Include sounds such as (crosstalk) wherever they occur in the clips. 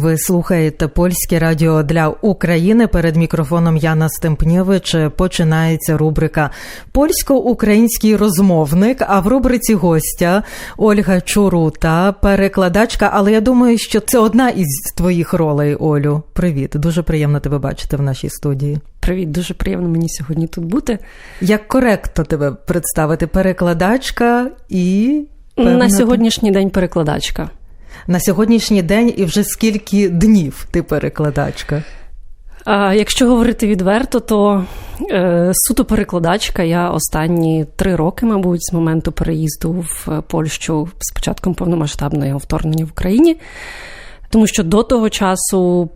Ви слухаєте польське радіо для України. Перед мікрофоном Яна Стемпнєвич починається рубрика Польсько-український розмовник. А в рубриці гостя Ольга Чурута, перекладачка. Але я думаю, що це одна із твоїх ролей, Олю. Привіт, дуже приємно тебе бачити в нашій студії. Привіт, дуже приємно мені сьогодні тут бути. Як коректно тебе представити? Перекладачка і певно, на сьогоднішній день перекладачка на сьогоднішній день і вже скільки днів ти перекладачка? А, Якщо говорити відверто, то е, суто перекладачка я останні три роки, мабуть, з моменту переїзду в Польщу з початком повномасштабного вторгнення в Україні, тому що до того часу.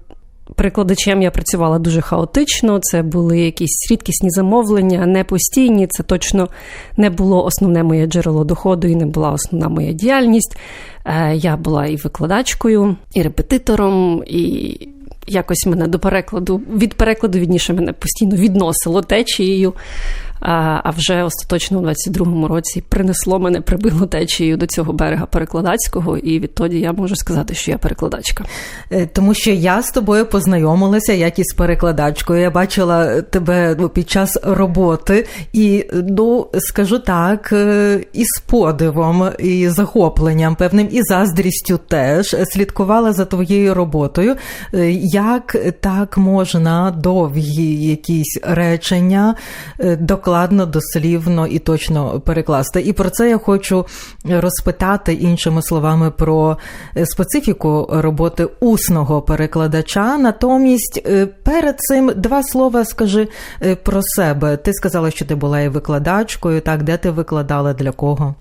Перекладачем я працювала дуже хаотично, це були якісь рідкісні замовлення, не постійні. Це точно не було основне моє джерело доходу і не була основна моя діяльність. Е, я була і викладачкою, і репетитором, і якось мене до перекладу від перекладу відніше мене постійно відносило течією. А вже остаточно у 22-му році принесло мене прибило течією до цього берега перекладацького, і відтоді я можу сказати, що я перекладачка. Е, тому що я з тобою познайомилася як із перекладачкою. Я бачила тебе ну, під час роботи, і ну скажу так, е, із подивом, і захопленням, певним і заздрістю теж слідкувала за твоєю роботою. Е, як так можна довгі якісь речення докладати? Складно, дослівно і точно перекласти. І про це я хочу розпитати іншими словами про специфіку роботи усного перекладача. Натомість, е, перед цим два слова скажи е, про себе. Ти сказала, що ти була і викладачкою. Так, де ти викладала для кого?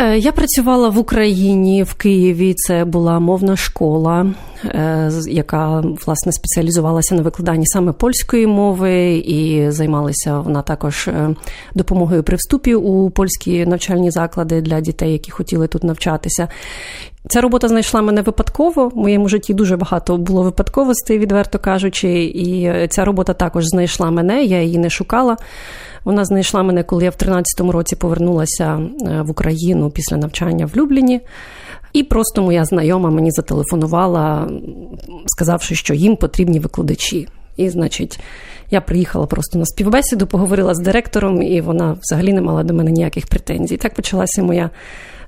Е, я працювала в Україні в Києві. Це була мовна школа, е, яка власне спеціалізувалася на викладанні саме польської мови, і займалася вона також е, допомогою при вступі у польські навчальні заклади для дітей, які хотіли тут навчатися. Ця робота знайшла мене випадково. В моєму житті дуже багато було випадковостей, відверто кажучи, і ця робота також знайшла мене. Я її не шукала. Вона знайшла мене, коли я в 13-му році повернулася е, в Україну після навчання в Любліні. І просто моя знайома мені зателефонувала, сказавши, що їм потрібні викладачі. І, значить, я приїхала просто на співбесіду, поговорила з директором, і вона взагалі не мала до мене ніяких претензій. Так почалася моя е,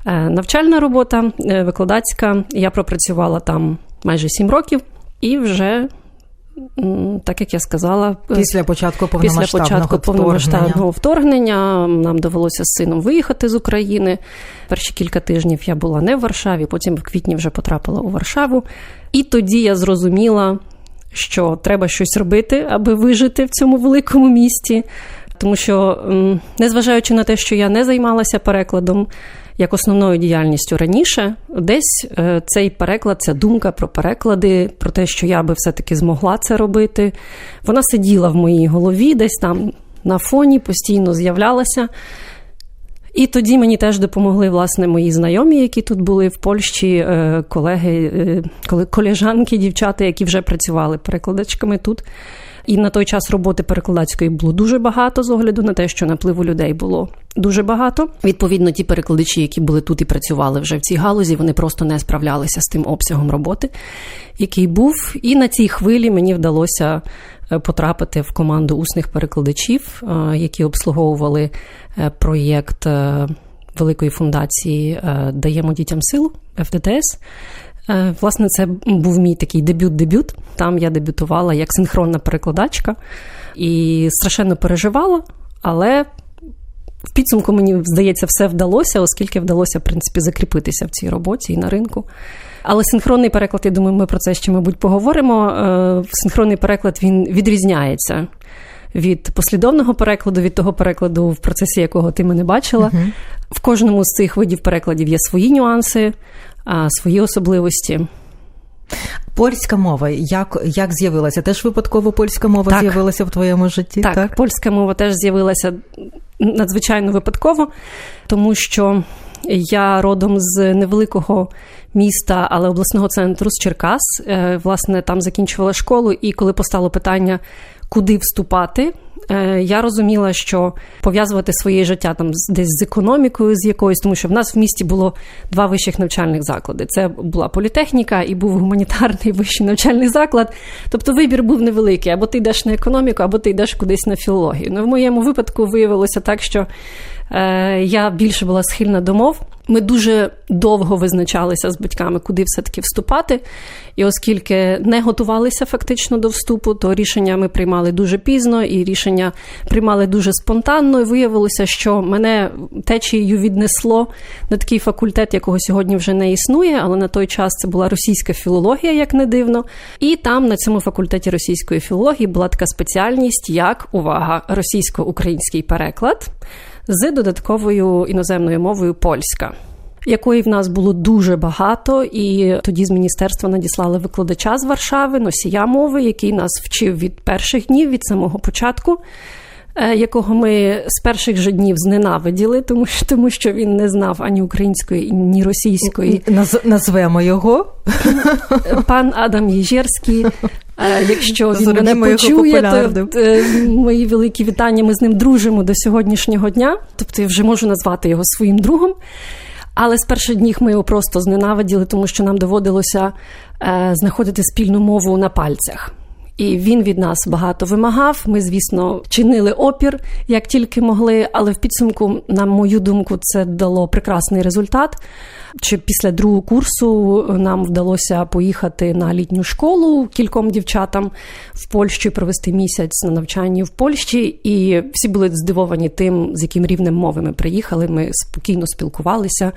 навчальна робота, е, викладацька. Я пропрацювала там майже сім років і вже так як я сказала, е, після початку повномасштабного після початку повномасштабного вторгнення нам довелося з сином виїхати з України. Перші кілька тижнів я була не в Варшаві, потім в квітні вже потрапила у Варшаву. І тоді я зрозуміла, що треба щось робити, аби вижити в цьому великому місті. Тому що, незважаючи на те, що я не займалася перекладом як основною діяльністю раніше, десь е, цей переклад, ця думка про переклади, про те, що я би все-таки змогла це робити, вона сиділа в моїй голові, десь там на фоні постійно з'являлася. І тоді мені теж допомогли власне мої знайомі, які тут були в Польщі, е, колеги, е, колежанки, дівчата, які вже працювали перекладачками тут. І на той час роботи перекладацької було дуже багато з огляду на те, що напливу людей було дуже багато. Відповідно, ті перекладачі, які були тут і працювали вже в цій галузі, вони просто не справлялися з тим обсягом роботи, який був. І на цій хвилі мені вдалося е, потрапити в команду усних перекладачів, е, які обслуговували е, проєкт великої фундації Даємо дітям силу ФДТС. Е, власне, це був мій такий дебют-дебют. Там я дебютувала як синхронна перекладачка і страшенно переживала, але в підсумку мені здається, все вдалося, оскільки вдалося, в принципі, закріпитися в цій роботі і на ринку. Але синхронний переклад, я думаю, ми про це ще, мабуть, поговоримо. Е, синхронний переклад він відрізняється. Від послідовного перекладу, від того перекладу, в процесі якого ти мене бачила. Uh-huh. В кожному з цих видів перекладів є свої нюанси, свої особливості. Польська мова, як як з'явилася? Теж випадково польська мова так. з'явилася в твоєму житті? Так, так, польська мова теж з'явилася надзвичайно випадково, тому що я родом з невеликого міста, але обласного центру з Черкас. Е, власне, там закінчувала школу, і коли постало питання, куди вступати я розуміла, що пов'язувати своє життя там десь з економікою, з якоюсь, тому що в нас в місті було два вищих навчальних заклади. Це була політехніка і був гуманітарний (laughs) вищий навчальний заклад. Тобто вибір був невеликий: або ти йдеш на економіку, або ти йдеш кудись на філологію. Ну в моєму випадку виявилося так, що Е, я більше була схильна до мов. Ми дуже довго визначалися з батьками, куди все-таки вступати. І оскільки не готувалися фактично до вступу, то рішення ми приймали дуже пізно, і рішення приймали дуже спонтанно. І виявилося, що мене течією віднесло на такий факультет, якого сьогодні вже не існує, але на той час це була російська філологія, як не дивно. І там, на цьому факультеті російської філології, була така спеціальність, як увага, російсько-український переклад з додатковою іноземною мовою польська. Якої в нас було дуже багато, і тоді з міністерства надіслали викладача з Варшави, носія мови, який нас вчив від перших днів, від самого початку, е, якого ми з перших же днів зненавиділи, тому що тому що він не знав ані української, ні російської. Наз, назвемо його. Пан Адам Єжерський Якщо він мене почує, то е, мої великі вітання. Ми з ним дружимо до сьогоднішнього дня. Тобто я вже можу назвати його своїм другом. Але з перших днів ми його просто зненавиділи, тому що нам доводилося е, знаходити спільну мову на пальцях. І він від нас багато вимагав. Ми, звісно, чинили опір як тільки могли, але в підсумку, на мою думку, це дало прекрасний результат. Чи після другого курсу нам вдалося поїхати на літню школу кільком дівчатам в Польщу провести місяць на навчанні в Польщі, і всі були здивовані тим, з яким рівнем мови ми приїхали. Ми спокійно спілкувалися.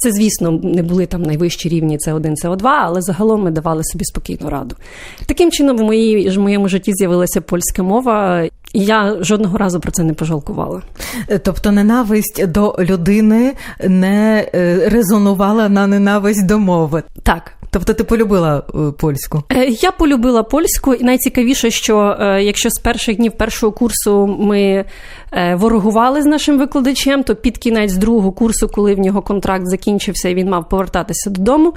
Це, звісно, не були там найвищі рівні це 1 це 2 але загалом ми давали собі спокійну раду. Таким чином, в моїй в моєму житті з'явилася польська мова, і я жодного разу про це не пожалкувала. Е, тобто, ненависть до людини не е, резонувала на ненависть до мови. Так. Тобто ти полюбила е, польську? Я полюбила польську, і найцікавіше, що якщо з перших днів першого курсу ми ворогували з нашим викладачем, то під кінець другого курсу, коли в нього контракт закінчився і він мав повертатися додому,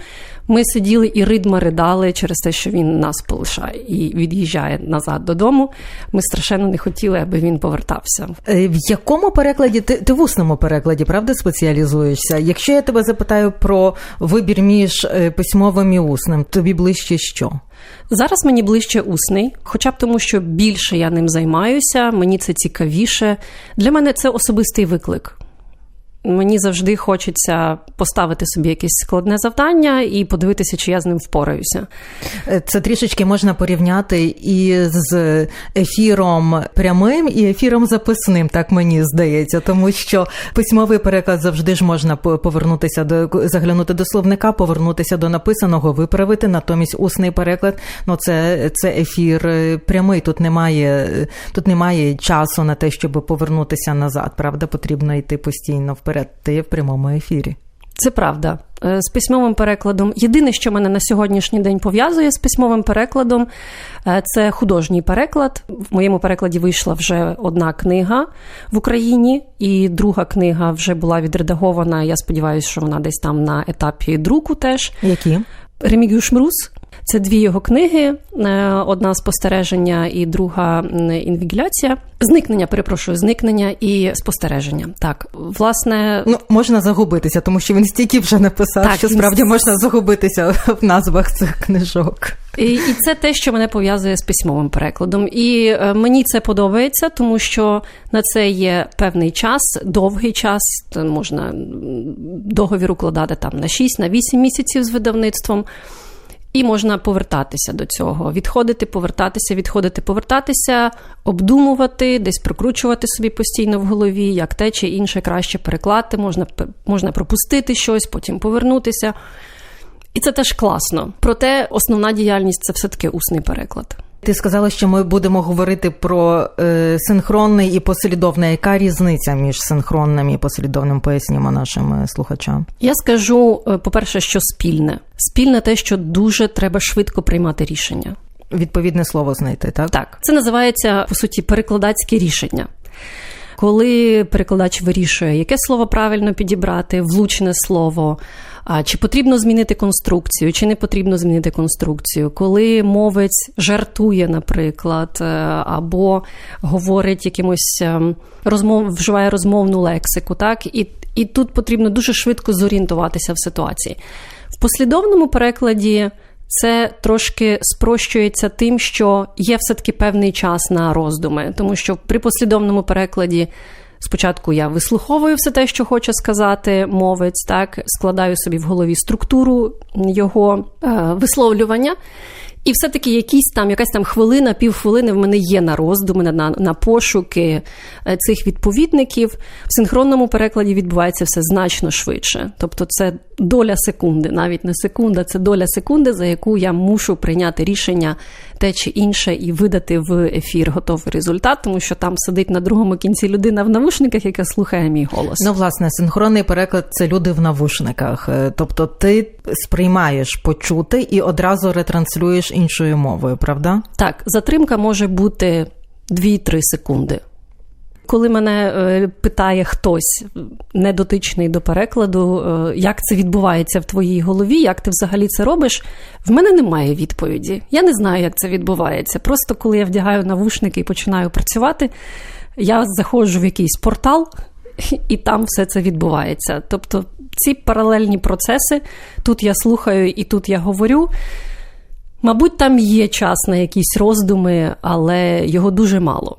ми сиділи і ридма ридали через те, що він нас полишає і від'їжджає назад додому. Ми страшенно не хотіли, аби він повертався. Е, в якому перекладі ти, ти в усному перекладі правда спеціалізуєшся? Якщо я тебе запитаю про вибір між е, письмовим і усним, тобі ближче що? Зараз мені ближче усний, хоча б тому, що більше я ним займаюся, мені це цікавіше. Для мене це особистий виклик. Мені завжди хочеться поставити собі якесь складне завдання і подивитися, чи я з ним впораюся. Е, це трішечки можна порівняти і з ефіром прямим, і ефіром записним, так мені здається, тому що письмовий переклад завжди ж можна повернутися до заглянути до словника, повернутися до написаного, виправити. Натомість усний переклад ну це це ефір прямий. Тут немає тут немає часу на те, щоб повернутися назад. Правда, потрібно йти постійно вперед вперед, ти в прямому ефірі. Це правда. Е, з письмовим перекладом. Єдине, що мене на сьогоднішній день пов'язує з письмовим перекладом, е, це художній переклад. В моєму перекладі вийшла вже одна книга в Україні, і друга книга вже була відредагована. Я сподіваюся, що вона десь там на етапі друку теж. Які? Ремігію Шмрус. Це дві його книги: е, одна спостереження і друга інвігіляція. Зникнення, перепрошую, зникнення і спостереження. Так, власне, ну можна загубитися, тому що він стільки вже написав, так, що він... справді можна загубитися в назвах цих книжок. І і це те, що мене пов'язує з письмовим перекладом. І е, мені це подобається, тому що на це є певний час, довгий час. Можна договір укладати там на 6 на 8 місяців з видавництвом. І можна повертатися до цього, відходити, повертатися, відходити, повертатися, обдумувати, десь прокручувати собі постійно в голові, як те чи інше краще переклати, можна можна пропустити щось, потім повернутися. І це теж класно. Проте основна діяльність це все-таки усний переклад. Ти сказала, що ми будемо говорити про е, синхронний і послідовний. Яка різниця між синхронним і послідовним пояснімо нашим е, слухачам? Я скажу, е, по-перше, що спільне. Спільне те, що дуже треба швидко приймати рішення. Відповідне слово знайти, так? Так, це називається по суті перекладацьке рішення. Коли перекладач вирішує, яке слово правильно підібрати, влучне слово, А чи потрібно змінити конструкцію, чи не потрібно змінити конструкцію, коли мовець жартує, наприклад, е, або говорить якимось ем, розмов, вживає розмовну лексику, так і, і тут потрібно дуже швидко зорієнтуватися в ситуації. В послідовному перекладі. Це трошки спрощується тим, що є все-таки певний час на роздуми, тому що при послідовному перекладі спочатку я вислуховую все те, що хоче сказати мовець, так складаю собі в голові структуру його е, висловлювання. І все-таки якісь там, якась там хвилина, півхвилини в мене є на роздуми, на, на пошуки е, цих відповідників. В синхронному перекладі відбувається все значно швидше. Тобто, це доля секунди, навіть не секунда, це доля секунди, за яку я мушу прийняти рішення те чи інше і видати в ефір готовий результат, тому що там сидить на другому кінці людина в навушниках, яка слухає мій голос. Ну, власне, синхронний переклад це люди в навушниках. Е, тобто, ти сприймаєш почути і одразу ретранслюєш іншою мовою, правда? Так, затримка може бути 2-3 секунди. Коли мене е, питає хтось недотичний до перекладу, е, як це відбувається в твоїй голові, як ти взагалі це робиш, в мене немає відповіді. Я не знаю, як це відбувається. Просто коли я вдягаю навушники і починаю працювати, я заходжу в якийсь портал, (laughs) і там все це відбувається. Тобто ці паралельні процеси, тут я слухаю і тут я говорю. Мабуть, там є час на якісь роздуми, але його дуже мало.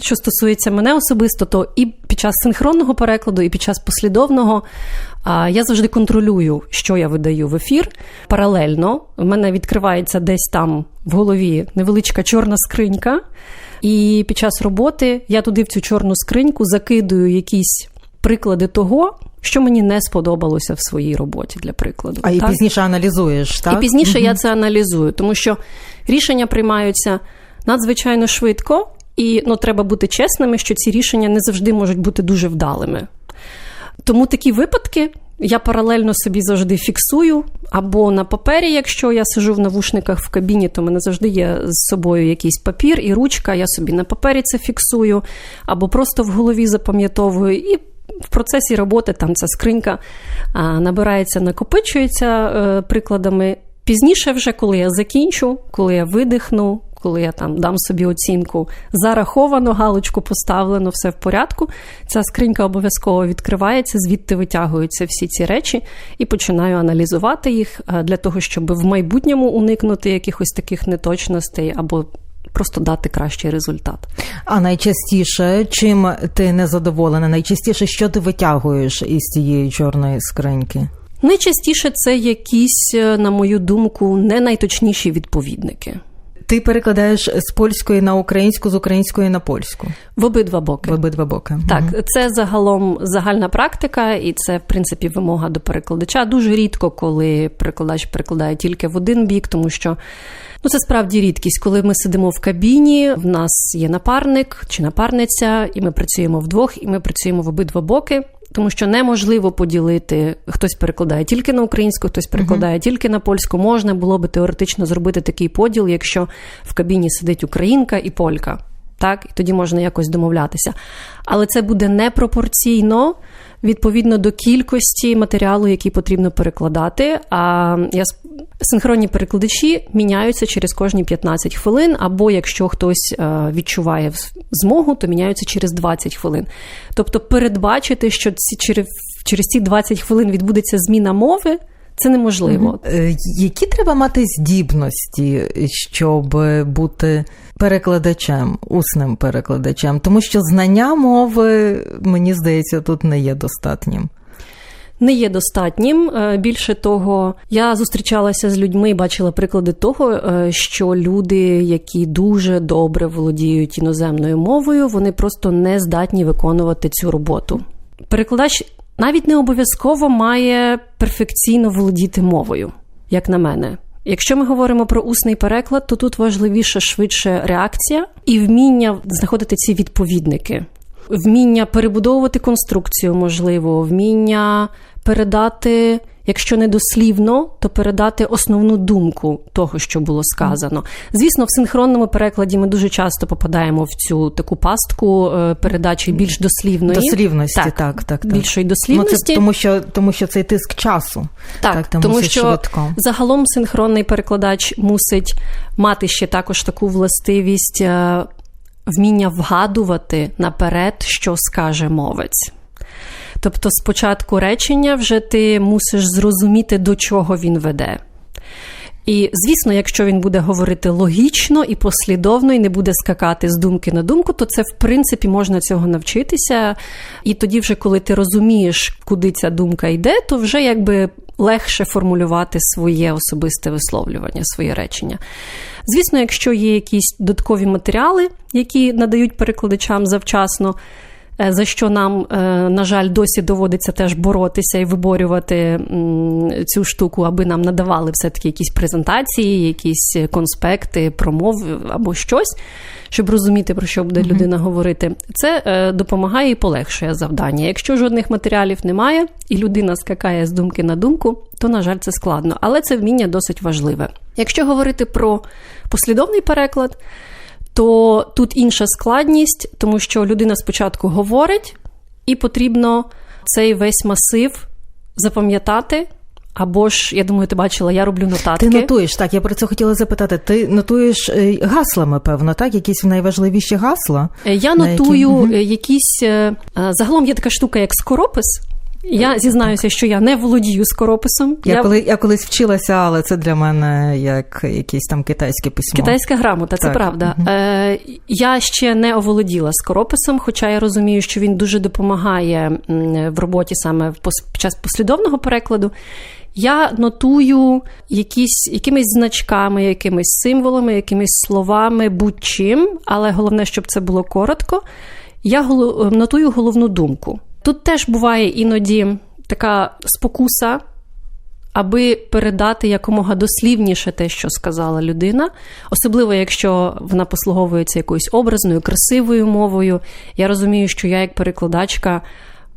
Що стосується мене особисто, то і під час синхронного перекладу, і під час послідовного я завжди контролюю, що я видаю в ефір. Паралельно в мене відкривається десь там в голові невеличка чорна скринька, і під час роботи я туди в цю чорну скриньку закидую якісь приклади того, що мені не сподобалося в своїй роботі, для прикладу. А і пізніше аналізуєш, так? І пізніше угу. я це аналізую, тому що рішення приймаються надзвичайно швидко, і ну, треба бути чесними, що ці рішення не завжди можуть бути дуже вдалими. Тому такі випадки я паралельно собі завжди фіксую, або на папері, якщо я сижу в навушниках в кабіні, то в мене завжди є з собою якийсь папір і ручка, я собі на папері це фіксую, або просто в голові запам'ятовую. і в процесі роботи там ця скринька набирається, накопичується е, прикладами. Пізніше, вже, коли я закінчу, коли я видихну, коли я там дам собі оцінку, зараховано, галочку поставлено, все в порядку. Ця скринька обов'язково відкривається, звідти витягуються всі ці речі і починаю аналізувати їх е, для того, щоб в майбутньому уникнути якихось таких неточностей або просто дати кращий результат. А найчастіше, чим ти не задоволена? Найчастіше, що ти витягуєш із цієї чорної скриньки? Найчастіше це якісь, е, на мою думку, не найточніші відповідники. Ти перекладаєш з польської на українську, з української на польську в обидва боки. В обидва боки. Так, угу. це загалом загальна практика, і це в принципі вимога до перекладача. Дуже рідко, коли перекладач перекладає тільки в один бік, тому що ну це справді рідкість. Коли ми сидимо в кабіні, в нас є напарник чи напарниця, і ми працюємо вдвох, і ми працюємо в обидва боки тому що неможливо поділити, хтось перекладає тільки на українську, хтось перекладає uh-huh. тільки на польську. Можна було би теоретично зробити такий поділ, якщо в кабіні сидить українка і полька. Так, і тоді можна якось домовлятися. Але це буде непропорційно відповідно до кількості матеріалу, який потрібно перекладати. А я синхронні перекладачі міняються через кожні 15 хвилин, або якщо хтось е, відчуває змогу, то міняються через 20 хвилин. Тобто передбачити, що ці через, ці 20 хвилин відбудеться зміна мови. Це неможливо. Е, які треба мати здібності, щоб бути перекладачем, усним перекладачем? Тому що знання мови, мені здається, тут не є достатнім. Не є достатнім. Е, більше того, я зустрічалася з людьми і бачила приклади того, е, що люди, які дуже добре володіють іноземною мовою, вони просто не здатні виконувати цю роботу. Перекладач навіть не обов'язково має перфекційно володіти мовою, як на мене. Якщо ми говоримо про усний переклад, то тут важливіше швидше реакція і вміння знаходити ці відповідники, вміння перебудовувати конструкцію, можливо, вміння передати якщо не дослівно, то передати основну думку того, що було сказано. Звісно, в синхронному перекладі ми дуже часто попадаємо в цю таку пастку е, передачі більш дослівної Дослівності, так, так, так. більшої Ну, це тому, що, тому що цей тиск часу. Так, ти тому мусиш що швидко. загалом синхронний перекладач мусить мати ще також таку властивість е, вміння вгадувати наперед, що скаже мовець. Тобто, спочатку речення вже ти мусиш зрозуміти, до чого він веде. І, звісно, якщо він буде говорити логічно і послідовно, і не буде скакати з думки на думку, то це, в принципі, можна цього навчитися. І тоді, вже коли ти розумієш, куди ця думка йде, то вже якби легше формулювати своє особисте висловлювання, своє речення. Звісно, якщо є якісь додаткові матеріали, які надають перекладачам завчасно. Е, За що нам, е, на жаль, досі доводиться теж боротися і виборювати цю штуку, аби нам надавали все-таки якісь презентації, якісь конспекти, промов або щось, щоб розуміти, про що буде людина говорити. Це е, допомагає і полегшує завдання. Якщо жодних матеріалів немає, і людина скакає з думки на думку, то, на жаль, це складно. Але це вміння досить важливе. Якщо говорити про послідовний переклад, то тут інша складність, тому що людина спочатку говорить, і потрібно цей весь масив запам'ятати. Або ж, я думаю, ти бачила, я роблю нотатки. Ти нотуєш, так, я про це хотіла запитати. Ти нотуєш е, гаслами, певно, так? Якісь найважливіші гасла? Е, Я На які? нотую е, якісь. Загалом є така штука, як скоропис. Я зізнаюся, що я не володію скорописом. Я, коли, я колись вчилася, але це для мене як якесь там китайське письмо. Китайська грамота, це Так, правда. Е, я ще не оволоділа скорописом, хоча я розумію, що він дуже допомагає в роботі саме під час послідовного перекладу. Я нотую якісь, якимись значками, якимись символами, якимись словами, будь-чим, але головне, щоб це було коротко. Я нотую головну думку. Тут теж буває іноді така спокуса аби передати якомога дослівніше те, що сказала людина, особливо якщо вона послуговується якоюсь образною, красивою мовою. Я розумію, що я, як перекладачка,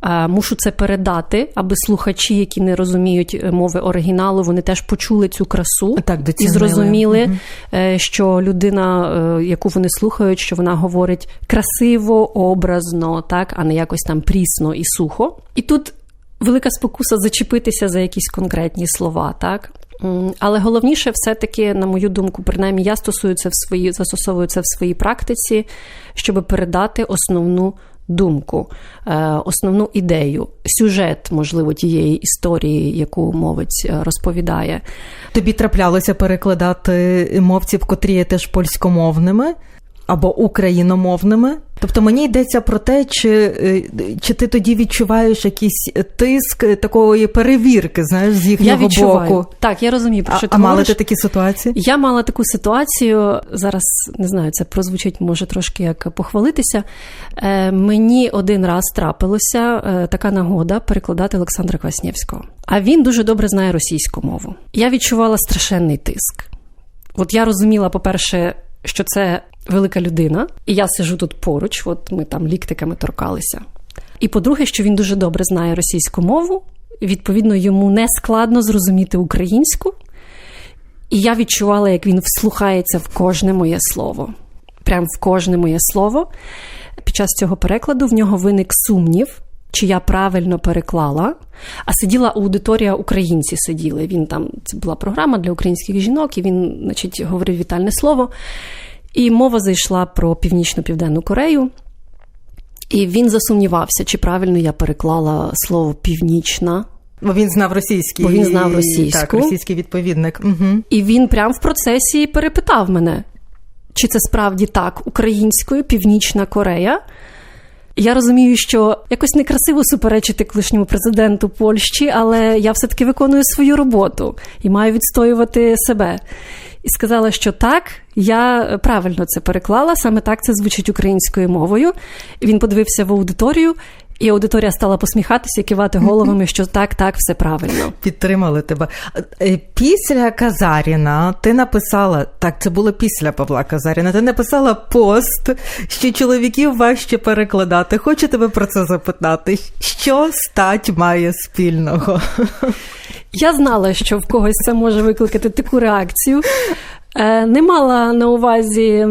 мушу це передати, аби слухачі, які не розуміють е, мови оригіналу, вони теж почули цю красу Так, і зрозуміли, е, що людина, е, яку вони слухають, що вона говорить красиво, образно, так, а не якось там прісно і сухо. І тут велика спокуса зачепитися за якісь конкретні слова, так. Але головніше, все-таки, на мою думку, принаймні я стосую це в свої, застосовую це в своїй практиці, щоб передати основну думку, е, основну ідею, сюжет, можливо, тієї історії, яку мовець е, розповідає. Тобі траплялося перекладати мовців, котрі є теж польськомовними або україномовними. Тобто мені йдеться про те, чи, е, чи ти тоді відчуваєш якийсь тиск такої перевірки, знаєш, з Я їхнього відчуваю. боку. Так, я розумію, про А, що ти а говориш. ти такі ситуації? Я мала таку ситуацію зараз. Не знаю, це прозвучить може трошки як похвалитися. Е, мені один раз трапилося е, така нагода перекладати Олександра Кваснєвського. А він дуже добре знає російську мову. Я відчувала страшенний тиск. От я розуміла, по-перше, що це велика людина, і я сижу тут поруч, от ми там ліктиками торкалися. І по-друге, що він дуже добре знає російську мову, відповідно, йому не складно зрозуміти українську. І я відчувала, як він вслухається в кожне моє слово. Прям в кожне моє слово. Під час цього перекладу в нього виник сумнів, чи я правильно переклала. А сиділа аудиторія, українці сиділи. Він там це була програма для українських жінок, і він, значить, говорив вітальне слово. І мова зайшла про північно-південну Корею. І він засумнівався, чи правильно я переклала слово північна. Бо він знав російський. Бо він знав російську. Так, російський відповідник. Угу. І він прямо в процесі перепитав мене, чи це справді так українською, Північна Корея. Я розумію, що якось некрасиво суперечити колишньому президенту Польщі, але я все-таки виконую свою роботу і маю відстоювати себе. І сказала, що так, я правильно це переклала, саме так це звучить українською мовою. Він подивився в аудиторію, І аудиторія стала посміхатися, кивати (laughs) головами, що так, так, все правильно. Підтримали тебе. Е, після Казаріна ти написала, так, це було після Павла Казаріна, ти написала пост, що чоловіків важче перекладати. Хочу тебе про це запитати. Що стать має спільного? Я знала, що в когось це може викликати таку реакцію. Е, не мала на увазі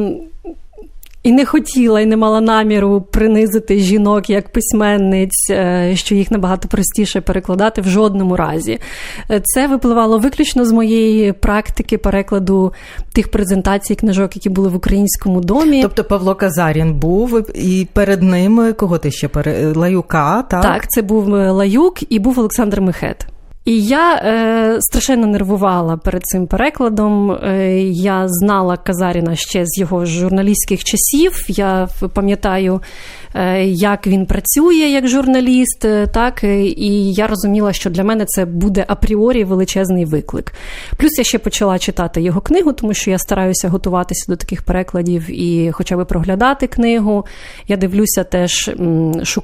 і не хотіла, і не мала наміру принизити жінок як письменниць, е, що їх набагато простіше перекладати в жодному разі. Е, це випливало виключно з моєї практики перекладу тих презентацій книжок, які були в українському домі. Тобто Павло Казарін був, і перед ним кого ти ще пере... Лаюка? Так, Так, це був Лаюк і був Олександр Мехет. І я е, страшенно нервувала перед цим перекладом. Е, я знала Казаріна ще з його журналістських часів. Я пам'ятаю, е, як він працює як журналіст, е, так і я розуміла, що для мене це буде апріорі величезний виклик. Плюс я ще почала читати його книгу, тому що я стараюся готуватися до таких перекладів і хоча б проглядати книгу. Я дивлюся, теж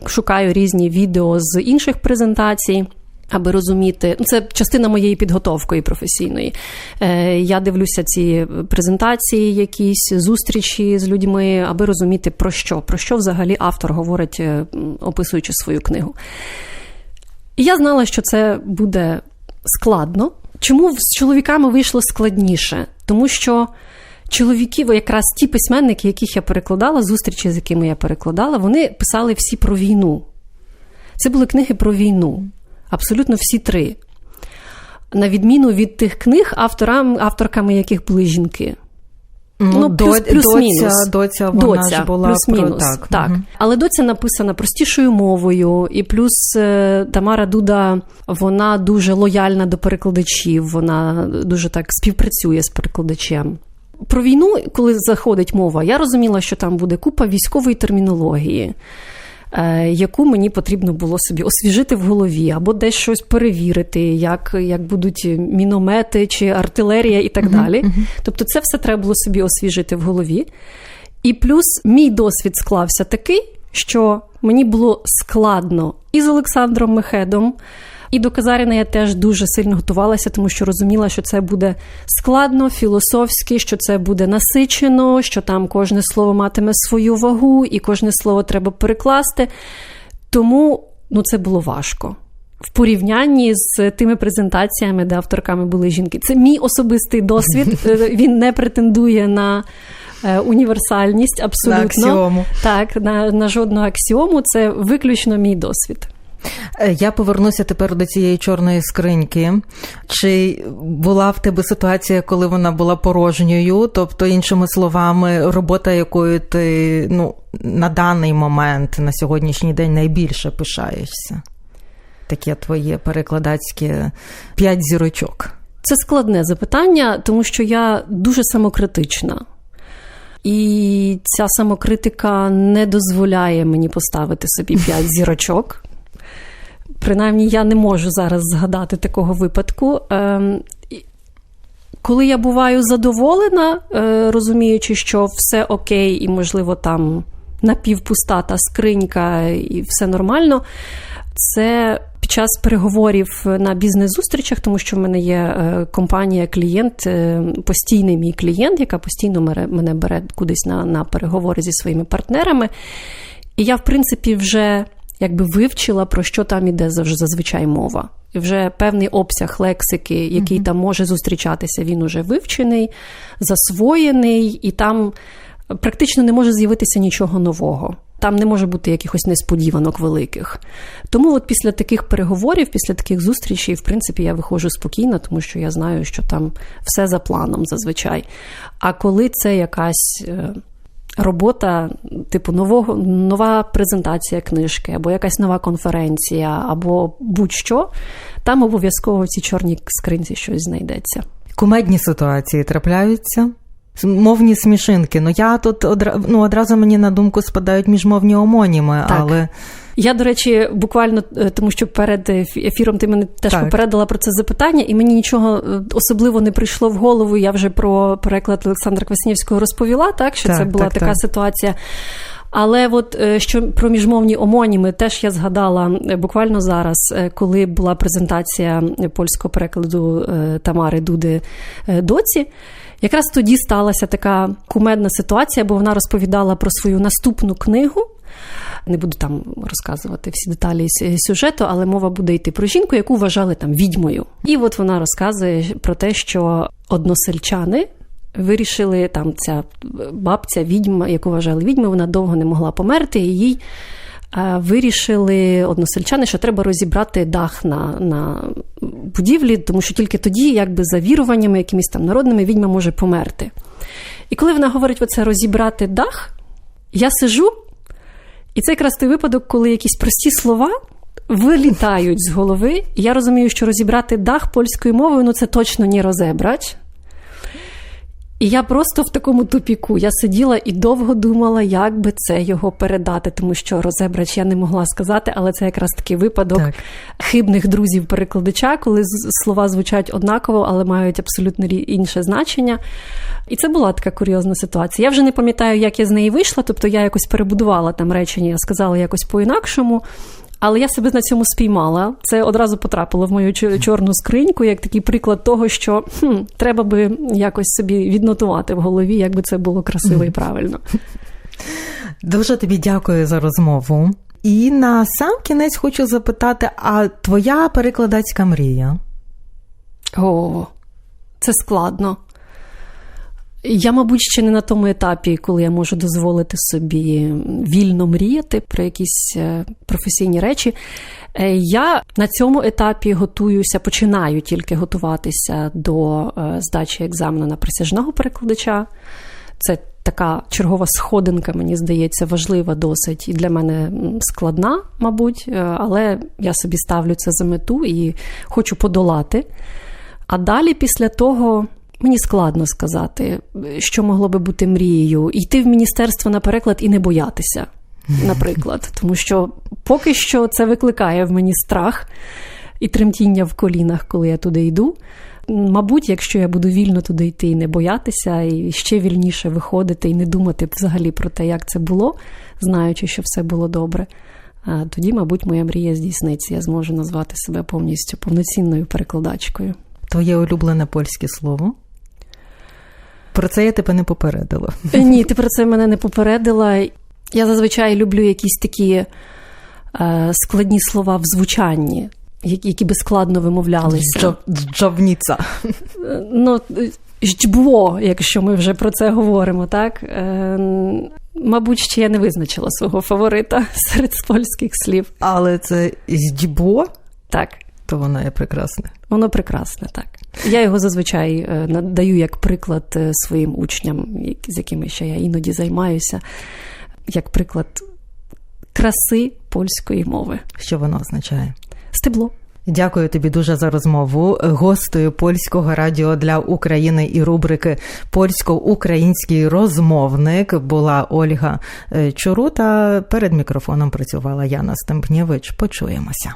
шукаю різні відео з інших презентацій. Аби розуміти, ну це частина моєї підготовки професійної. Е, Я дивлюся ці презентації, якісь зустрічі з людьми, аби розуміти про що, про що взагалі автор говорить, е, описуючи свою книгу. І я знала, що це буде складно. Чому з чоловіками вийшло складніше? Тому що чоловіків, якраз ті письменники, яких я перекладала, зустрічі, з якими я перекладала, вони писали всі про війну. Це були книги про війну. Абсолютно всі три. На відміну від тих книг, авторам, авторками яких були жінки. Ну, ну плюс, плюс доця, мінус. Доця вона доця, ж була плюс-мінус. Так. так. Угу. Але доця написана простішою мовою, і плюс е, Тамара Дуда вона дуже лояльна до перекладачів, вона дуже так співпрацює з перекладачем. Про війну, коли заходить мова, я розуміла, що там буде купа військової термінології. Е, яку мені потрібно було собі освіжити в голові, або десь щось перевірити, як як будуть міномети чи артилерія і так uh-huh, далі. Uh-huh. Тобто, це все треба було собі освіжити в голові. І плюс мій досвід склався такий, що мені було складно і з Олександром Мехедом. І до Казаріна я теж дуже сильно готувалася, тому що розуміла, що це буде складно, філософськи, що це буде насичено, що там кожне слово матиме свою вагу, і кожне слово треба перекласти. Тому ну, це було важко. В порівнянні з тими презентаціями, де авторками були жінки. Це мій особистий досвід. (laughs) Е, він не претендує на е, універсальність абсолютно. На аксіому. Так, на, на жодну аксіому. Це виключно мій досвід. Е, я повернуся тепер до цієї чорної скриньки. Чи була в тебе ситуація, коли вона була порожньою? Тобто, іншими словами, робота, якою ти ну, на даний момент, на сьогоднішній день найбільше пишаєшся? Таке твоє перекладацьке п'ять зірочок. Це складне запитання, тому що я дуже самокритична. І ця самокритика не дозволяє мені поставити собі п'ять (laughs) зірочок. Принаймні, я не можу зараз згадати такого випадку. Ем, коли я буваю задоволена, е, розуміючи, що все окей, і, можливо, там напівпуста та скринька, і все нормально, це під час переговорів на бізнес-зустрічах, тому що в мене є е, компанія, клієнт, е, постійний мій клієнт, яка постійно мене бере кудись на, на переговори зі своїми партнерами. І я, в принципі, вже якби вивчила, про що там іде зазвичай мова. І вже певний обсяг лексики, який mm-hmm. там може зустрічатися, він уже вивчений, засвоєний, і там практично не може з'явитися нічого нового. Там не може бути якихось несподіванок великих. Тому от після таких переговорів, після таких зустрічей, в принципі, я виходжу спокійно, тому що я знаю, що там все за планом зазвичай. А коли це якась е, робота, типу, нового, нова презентація книжки, або якась нова конференція, або будь-що, там обов'язково в цій чорній скринці щось знайдеться. Кумедні ситуації трапляються. Мовні смішинки. Ну я тут одра... ну, одразу мені на думку спадають міжмовні омоніми, так. але. Я, до речі, буквально е, тому, що перед ефіром ти мене теж так. попередила про це запитання, і мені нічого е, особливо не прийшло в голову. Я вже про переклад Олександра Кваснівського розповіла, так що так, це була така ситуація. Але от е, що про міжмовні омоніми, теж я згадала буквально зараз, коли була презентація польського перекладу Тамари Дуди доці. Якраз тоді сталася така кумедна ситуація, бо вона розповідала про свою наступну книгу. Не буду там розказувати всі деталі сюжету, але мова буде йти про жінку, яку вважали там відьмою. І от вона розказує про те, що односельчани вирішили там ця бабця, відьма, яку вважали відьмою, вона довго не могла померти, і їй вирішили односельчани, що треба розібрати дах на на будівлі, тому що тільки тоді, якби за віруваннями, якимись там народними, відьма може померти. І коли вона говорить оце розібрати дах, я сижу, і це якраз той випадок, коли якісь прості слова. Вилітають з голови, і я розумію, що розібрати дах польською мовою ну це точно не розебрать. І я просто в такому тупіку. Я сиділа і довго думала, як би це його передати, тому що розебрач я не могла сказати, але це якраз такий випадок так. хибних друзів-перекладача, коли слова звучать однаково, але мають абсолютно інше значення. І це була така курйозна ситуація. Я вже не пам'ятаю, як я з неї вийшла, тобто я якось перебудувала там речення, я сказала якось по-інакшому. Але я себе на цьому спіймала. Це одразу потрапило в мою чорну скриньку, як такий приклад того, що хм, треба би якось собі віднотувати в голові, як би це було красиво і правильно. Дуже тобі дякую за розмову. І на сам кінець хочу запитати: а твоя перекладацька мрія? О, це складно. Я, мабуть, ще не на тому етапі, коли я можу дозволити собі вільно мріяти про якісь е, професійні речі. Е, я на цьому етапі готуюся, починаю тільки готуватися до е, здачі екзамену на присяжного перекладача. Це така чергова сходинка, мені здається, важлива досить і для мене складна, мабуть, але я собі ставлю це за мету і хочу подолати. А далі, після того, Мені складно сказати, що могло би бути мрією, йти в міністерство на переклад і не боятися, (laughs) наприклад, тому що поки що це викликає в мені страх і тремтіння в колінах, коли я туди йду. Мабуть, якщо я буду вільно туди йти і не боятися, і ще вільніше виходити і не думати взагалі про те, як це було, знаючи, що все було добре. Тоді, мабуть, моя мрія здійсниться. Я зможу назвати себе повністю повноцінною перекладачкою. Твоє улюблене польське слово? Про це я тебе не попередила. Е, ні, ти про це мене не попередила. Я зазвичай люблю якісь такі е, складні слова в звучанні, які би складно вимовлялися. Джавніця. Е, ну, жджбло, якщо ми вже про це говоримо, так? Е, Мабуть, ще я не визначила свого фаворита (laughs) серед польських слів. Але це здібо? Так. То воно є прекрасне. Воно прекрасне, так. Я його зазвичай е, надаю як приклад е, своїм учням, з якими ще я іноді займаюся, як приклад краси польської мови. Що воно означає? Стебло. Дякую тобі дуже за розмову. Гостею польського радіо для України і рубрики Польсько-український розмовник була Ольга е, Чорута. Перед мікрофоном працювала Яна Стемпнєвич. Почуємося.